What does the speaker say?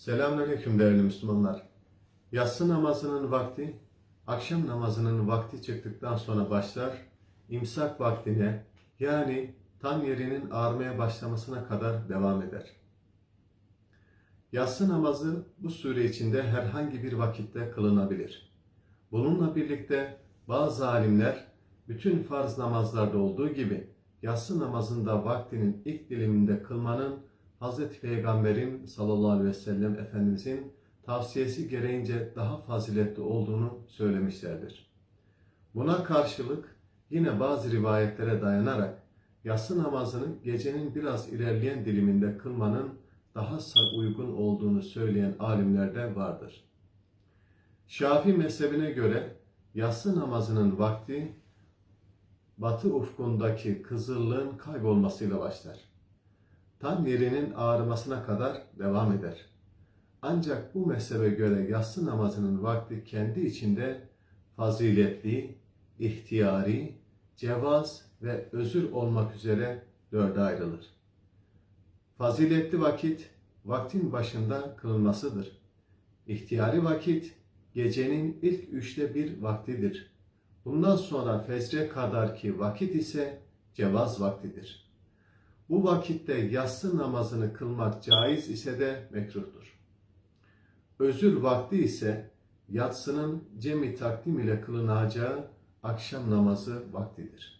Selamünaleyküm değerli Müslümanlar. Yatsı namazının vakti, akşam namazının vakti çıktıktan sonra başlar, imsak vaktine yani tam yerinin ağarmaya başlamasına kadar devam eder. Yatsı namazı bu süre içinde herhangi bir vakitte kılınabilir. Bununla birlikte bazı alimler bütün farz namazlarda olduğu gibi yatsı namazında vaktinin ilk diliminde kılmanın Hz. Peygamber'in sallallahu aleyhi ve sellem Efendimizin tavsiyesi gereğince daha faziletli olduğunu söylemişlerdir. Buna karşılık yine bazı rivayetlere dayanarak yatsı namazını gecenin biraz ilerleyen diliminde kılmanın daha uygun olduğunu söyleyen alimler de vardır. Şafii mezhebine göre yatsı namazının vakti batı ufkundaki kızıllığın kaybolmasıyla başlar. Tam yerinin ağrımasına kadar devam eder. Ancak bu mezhebe göre yatsı namazının vakti kendi içinde faziletli, ihtiyari, cevaz ve özür olmak üzere dörde ayrılır. Faziletli vakit, vaktin başında kılınmasıdır. İhtiyari vakit, gecenin ilk üçte bir vaktidir. Bundan sonra fecre kadarki vakit ise cevaz vaktidir. Bu vakitte yatsı namazını kılmak caiz ise de mekruhtur. Özür vakti ise yatsının cemi takdim ile kılınacağı akşam namazı vaktidir.